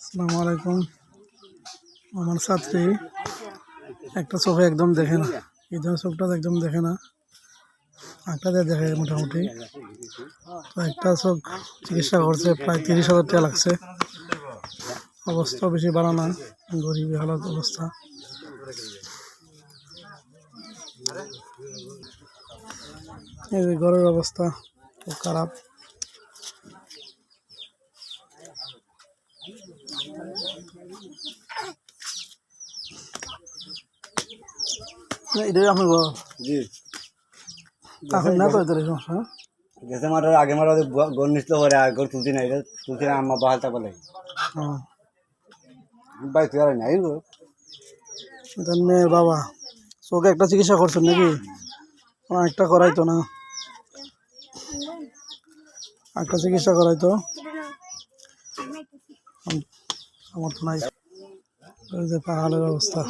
আসসালামু আলাইকুম। আমার ছাত্রী একটা চোখে একদম দেখে না। এই ধরনের চোখটা একদম দেখে না। আঁকটাতে দেখে মোটামুটি। তো একটা চোখ চিকিৎসা করছে, প্রায় তিরিশ হাজার টাকা লাগছে। অবস্থা বেশি ভালো না, গরিব হালত অবস্থা। এই যে ঘরের অবস্থা, খুব খারাপ। এটাই আপনার ঘর জি। তখন না তো এদের সমস্যা? গেছে মারার আগে মারা গর নিছিল পরে আর গর তুলছি না এটা তুলছি না আম্মা বাহাল তারপর লাগে তুই আর নাই গো। দেন মেয়ের বাবা। চোখে একটা চিকিৎসা করছেন নাকি? একটা করাইতো না। একটা চিকিৎসা করাইতো। তো নাই। পাহাড়ের অবস্থা।